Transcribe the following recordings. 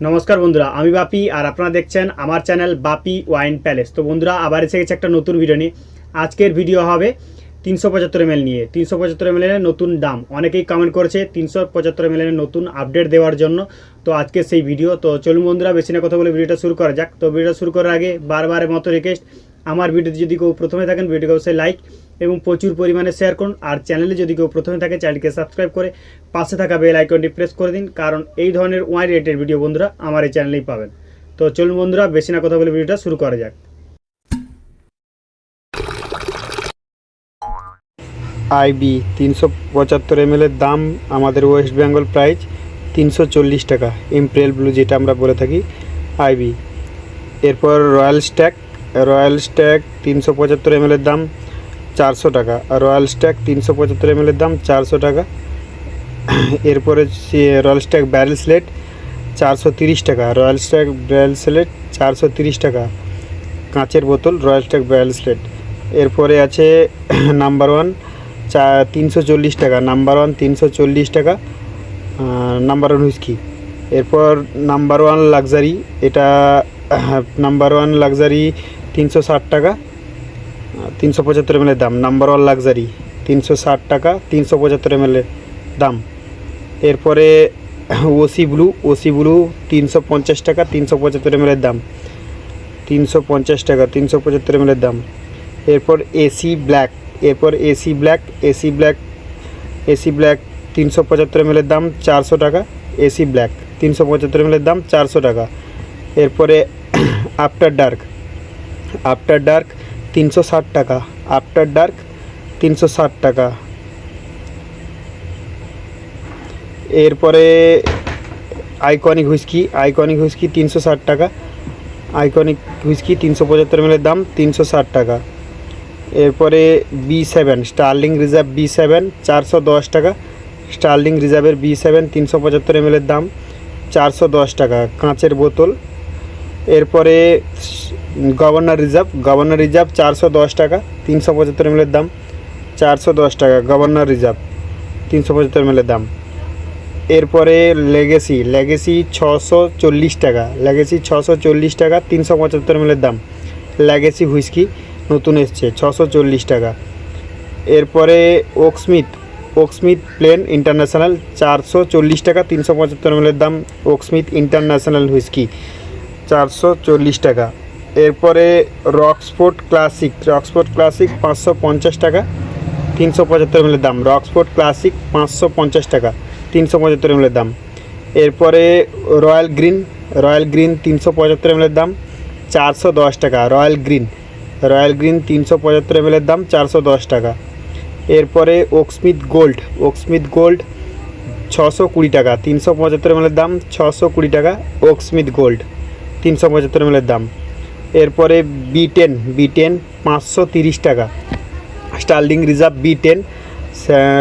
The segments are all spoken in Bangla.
নমস্কার বন্ধুরা, আমি বাপি আর আপনারা দেখছেন আমার চ্যানেল বাপি ওয়াইন প্যালেস। তো বন্ধুরা, আবার এসে গেছে একটা নতুন ভিডিও নিয়ে। আজকের ভিডিও হবে তিনশো পঁচাত্তর এমএল নিয়ে। তিনশো পঁচাত্তর এমএল এর নতুন দাম। অনেকেই কমেন্ট করেছে তিনশো পঁচাত্তর এমএল এর নতুন আপডেট দেওয়ার জন্য। তো আজকে সেই ভিডিও তো চলুন বন্ধুরা, বেশি না কথা বলে ভিডিওটা শুরু করা যাক। তো ভিডিওটা শুরু করার আগে বারবারের মতো রিকোয়েস্ট আমার ভিডিওতে যদি কেউ প্রথমে থাকেন, ভিডিওকে অবশ্যই লাইক এবং প্রচুর পরিমাণে শেয়ার করুন। আর চ্যানেলে যদি কেউ প্রথমে থাকে চ্যানেলকে সাবস্ক্রাইব করে পাশে থাকা বেল আইকনটি প্রেস করে দিন, কারণ এই ধরনের ওয়াই রেটের ভিডিও বন্ধুরা আমার এই চ্যানেলেই পাবেন। তো চলুন বন্ধুরা, বেশি না কথা বলে ভিডিওটা শুরু করা যাক। আইবি তিনশো পঁচাত্তর এমএলের দাম আমাদের ওয়েস্ট বেঙ্গল প্রাইস তিনশো চল্লিশ টাকা এমপ্রেল ব্লু যেটা আমরা বলে থাকি আইবি এরপর রয়্যাল স্ট্যাক রয়্যাল স্ট্যাক তিনশো পঁচাত্তর এমএলের দাম চারশো টাকা। রয়্যাল স্ট্যাক তিনশো পঁচাত্তর এমএলের দাম চারশো টাকা। এরপরে রয়্যাল স্ট্যাক ব্যারেল স্লেট চারশো তিরিশ টাকা। রয়্যাল স্ট্যাক ব্যারেল স্লেট চারশো তিরিশ টাকা। কাঁচের বোতল, রয়্যাল স্ট্যাক ব্যারেল স্লেট। এরপরে আছে নাম্বার ওয়ান, চা তিনশো চল্লিশ টাকা। নাম্বার ওয়ান তিনশো চল্লিশ টাকা। Number one whisky. এরপর নাম্বার ওয়ান লাক্সারি। এটা নাম্বার ওয়ান লাক্সারি তিনশো ষাট টাকা তিনশো পঁচাত্তর এমএলের দাম। নাম্বার ওয়ান লাক্সারি তিনশো ষাট টাকা, তিনশো পঁচাত্তর এমএলের দাম। এরপরে ওসি ব্লু ওসি ব্লু তিনশো পঞ্চাশ টাকা, তিনশো পঁচাত্তর এমএলের দাম। তিনশো পঞ্চাশ টাকা, তিনশো পঁচাত্তর এমএলের দাম। এরপর এসি ব্ল্যাক এরপর A C black A C black A C black তিনশো পঁচাত্তর এমএলের দাম চারশো টাকা এসি ব্ল্যাক তিনশো পঁচাত্তর এমএলের দাম চারশো টাকা। এরপরে আফটার ডার্ক আফটার ডার্ক তিনশো ষাট টাকা। আফটার ডার্ক তিনশো ষাট টাকা। এরপরে আইকনিক হুইস্কি আইকনিক হুইস্কি তিনশো ষাট টাকা। আইকনিক হুইস্কি তিনশো পঁচাত্তর এমএলের দাম তিনশো ষাট টাকা। এরপরে B seven Sterling reserve B seven চারশো দশ টাকা। স্টার্লিং রিজার্ভের বি সেভেন তিনশো পঁচাত্তর এমএলের দাম চারশো দশ টাকা, কাঁচের বোতল। এরপরে গভর্নর রিজার্ভ গভর্নর রিজার্ভ চারশো দশ টাকা, তিনশো পঁচাত্তর এমএলের দাম। চারশো দশ টাকা, গভর্নর রিজার্ভ, তিনশো পঁচাত্তর এমএলের দাম। এরপরে লেগেসি লেগেসি ছশো চল্লিশ টাকা লেগেসি ছশো চল্লিশ টাকা, তিনশো পঁচাত্তর এমএলের দাম। লেগেসি হুইস্কি নতুন এসছে, ছশো চল্লিশ টাকা। এরপরে ওকস্মিথ ওকস্মিথ প্লেন ইন্টারন্যাশনাল চারশো চল্লিশ টাকা, তিনশো পঁচাত্তর এমএলের দাম। ওকস্মিথ ইন্টারন্যাশনাল হুইস্কি চারশো চল্লিশ টাকা। এরপরে রকস্পোর্ট ক্লাসিক রকস্পোর্ট ক্লাসিক পাঁচশো পঞ্চাশ টাকা, তিনশো পঁচাত্তর এমএলের দাম। রকস্পোর্ট ক্লাসিক পাঁচশো পঞ্চাশ টাকা, তিনশো পঁচাত্তর এমএলের দাম। এরপরে রয়্যাল গ্রিন রয়্যাল গ্রিন তিনশো পঁচাত্তর এমএলের দাম, চারশো দশ টাকা। রয়্যাল গ্রিন রয়্যাল গ্রিন তিনশো পঁচাত্তর এমএলের দাম, চারশো দশ টাকা। এরপরে ওকস্মিথ গোল্ড ওকস্মিথ গোল্ড ছশো কুড়ি টাকা, তিনশো পঁচাত্তর এমএলের দাম, ছশো কুড়ি টাকা, ওকস্মিথ গোল্ড তিনশো পঁচাত্তর এমএলের দাম। এরপরে বি টেন বি টেন পাঁচশো তিরিশ টাকা। স্টার্লিং রিজার্ভ বি টেন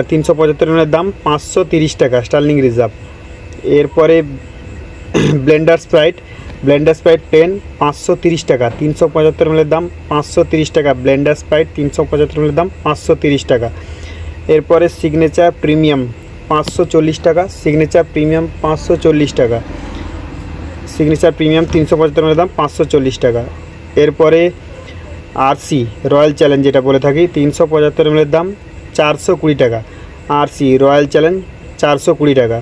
তিনশো পঁচাত্তর এমএলের দাম পাঁচশো তিরিশ টাকা স্টার্লিং রিজার্ভ এরপরে blender sprite blender sprite ten পাঁচশো তিরিশ টাকা, তিনশো পঁচাত্তর এমএলের দাম পাঁচশো তিরিশ টাকা ব্লেন্ডার স্প্রাইট তিনশো পঁচাত্তর এমএলের দাম পাঁচশো তিরিশ টাকা। এরপরে সিগনেচার প্রিমিয়াম পাঁচশো চল্লিশ টাকা সিগনেচার প্রিমিয়াম পাঁচশো চল্লিশ টাকা। সিগনেচার প্রিমিয়াম তিনশো পঁচাত্তর দাম পাঁচশো চল্লিশ টাকা। এরপরে আরসি রয়্যাল চ্যালেঞ্জ যেটা বলে থাকি, তিনশো পঁচাত্তর এমএলের দাম চারশো কুড়ি টাকা। আরসি রয়্যাল চ্যালেঞ্জ চারশো কুড়ি টাকা।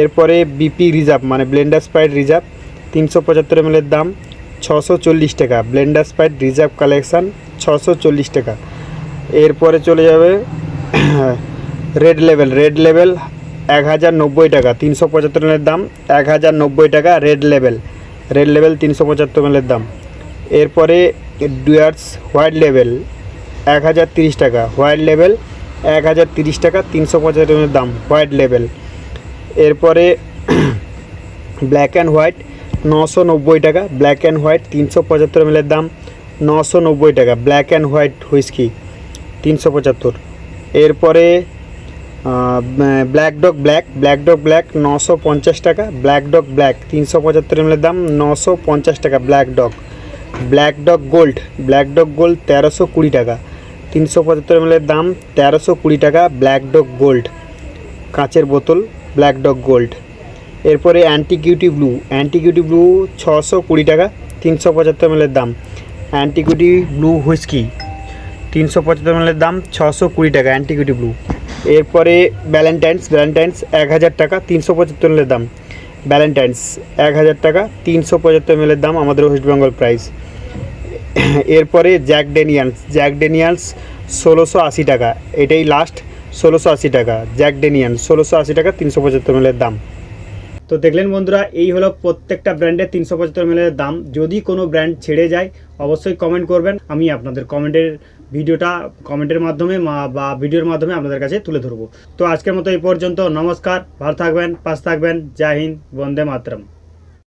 এরপরে বিপি রিজার্ভ মানে ব্লেন্ডার স্প্রাইট রিজার্ভ তিনশো পঁচাত্তর এমএলের দাম ছশো চল্লিশ টাকা। ব্লেন্ডার স্প্রাইট রিজার্ভ কালেকশান ছশো চল্লিশ টাকা। এরপরে চলে যাবে রেড লেভেল রেড লেভেল এক হাজার নব্বই টাকা, তিনশো পঁচাত্তর এমএলের দাম, এক হাজার নব্বই টাকা রেড লেভেল রেড লেভেল তিনশো পঁচাত্তর এমএলের দাম। এরপরে ডুয়ার্স হোয়াইট লেভেল এক হাজার তিরিশ টাকা। হোয়াইট লেভেল এক হাজার তিরিশ টাকা, তিনশো পঁচাত্তর এমএলের দাম হোয়াইট লেভেল এরপরে ব্ল্যাক অ্যান্ড হোয়াইট নশো নব্বই টাকা। ব্ল্যাক অ্যান্ড হোয়াইট তিনশো পঁচাত্তর এমএলের দাম, নশো নব্বই টাকা। ব্ল্যাক অ্যান্ড হোয়াইট হুইস্কি তিনশো পঁচাত্তর। এরপরে black dog black black dog black নশো পঞ্চাশ টাকা ব্ল্যাক ডগ ব্ল্যাক তিনশো পঁচাত্তর এমএলের দাম নশো পঞ্চাশ টাকা black dog black dog gold black dog gold তেরোশো কুড়ি টাকা, তিনশো পঁচাত্তর এমএলের দাম তেরোশো কুড়ি টাকা ব্ল্যাক ডগ গোল্ড কাঁচের বোতল ব্ল্যাক ডগ গোল্ড এরপরে অ্যান্টিকিউটি ব্লু অ্যান্টিকিউটি ব্লু ছশো কুড়ি টাকা, তিনশো পঁচাত্তর এমএলের দাম। অ্যান্টিকিউটি ব্লু হুইস্কি তিনশো পঁচাত্তর এমএলের দাম ছশো কুড়ি টাকা অ্যান্টিকিউটি ব্লু এরপরে ব্যালেন্টাইন্স ব্যালেন্টাইন্স এক হাজার টাকা তিনশো পঁচাত্তর দাম। ব্যালেন্টাইন্স এক হাজার টাকা তিনশো পঁচাত্তর এমএলের দাম আমাদের ওয়েস্ট বেঙ্গল প্রাইস এরপরে জ্যাক ডেনিয়ান্স জ্যাক ডেনিয়ান্স ষোলোশো আশি টাকা। এটাই লাস্ট ষোলোশো আশি টাকা। জ্যাক ডেনিয়ান্স ষোলোশো আশি টাকা তিনশো পঁচাত্তর এমএলের দাম। তো দেখলেন বন্ধুরা, এই হলো প্রত্যেকটা ব্র্যান্ডের তিনশো পঁচাত্তর মিলের দাম। যদি কোনো ব্র্যান্ড ছেড়ে যায়, অবশ্যই কমেন্ট করবেন। আমি আপনাদের কমেন্টের ভিডিওটা কমেন্টের মাধ্যমে বা ভিডিওর মাধ্যমে আপনাদের কাছে তুলে ধরবো। তো আজকের মতো এই পর্যন্ত। নমস্কার, ভালো থাকবেন, পাশ থাকবেন। জয় হিন্দ, বন্দে মাতরম।